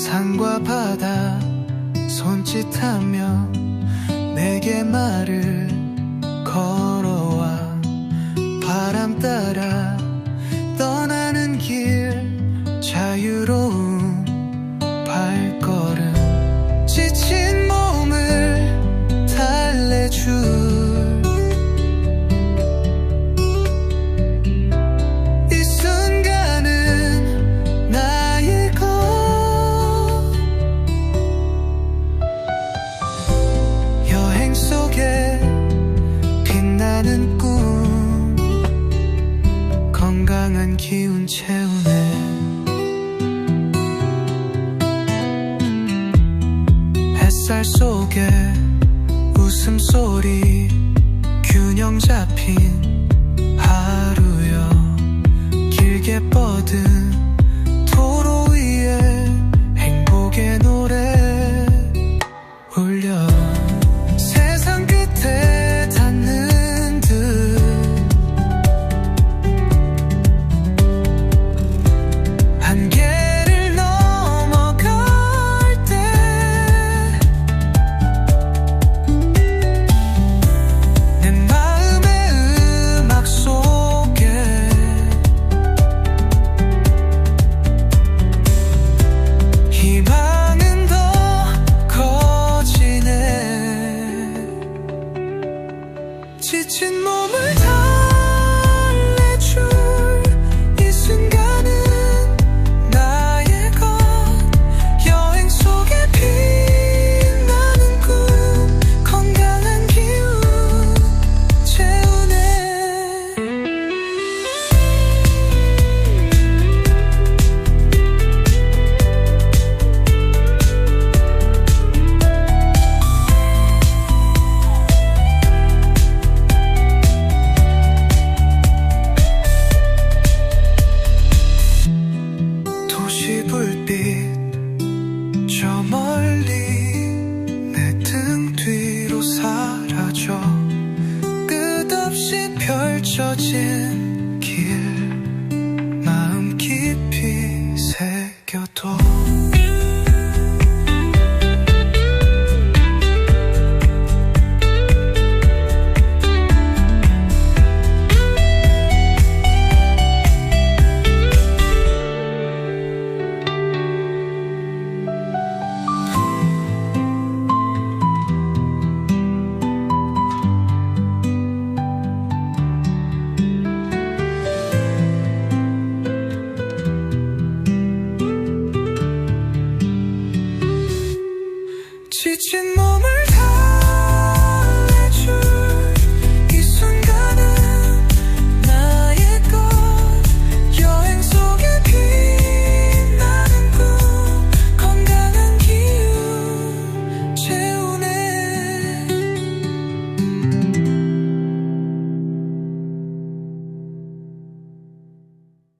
산과 바다 손짓하며 내게 말을 햇살 속에 웃음소리 균형 잡힌 하루여 길게 뻗은 지친 몸을 저 멀리 내 등 뒤로 사라져. 끝없이 펼쳐진 길 마음 깊이 새겨둬 지친 몸을